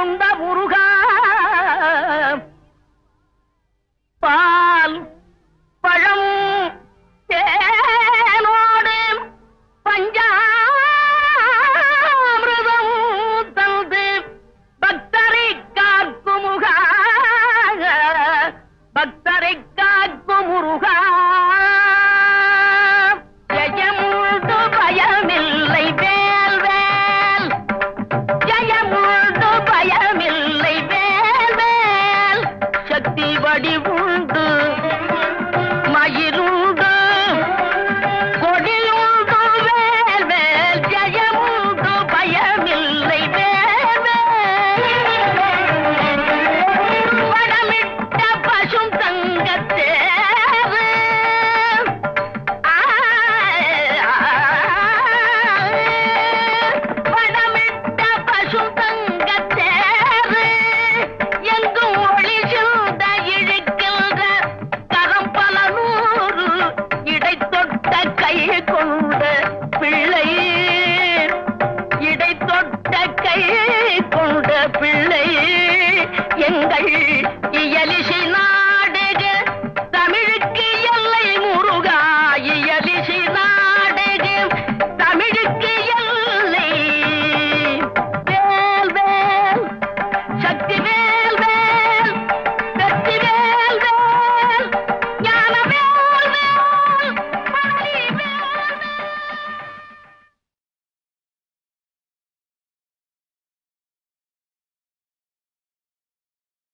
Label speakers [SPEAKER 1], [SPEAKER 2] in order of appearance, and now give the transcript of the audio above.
[SPEAKER 1] கொண்ட முருகா. பால் பழம் தேனோடு பஞ்சாமிருதம் தந்து பக்தரை காக்கு முகா பக்தரை காக்கு முருகா.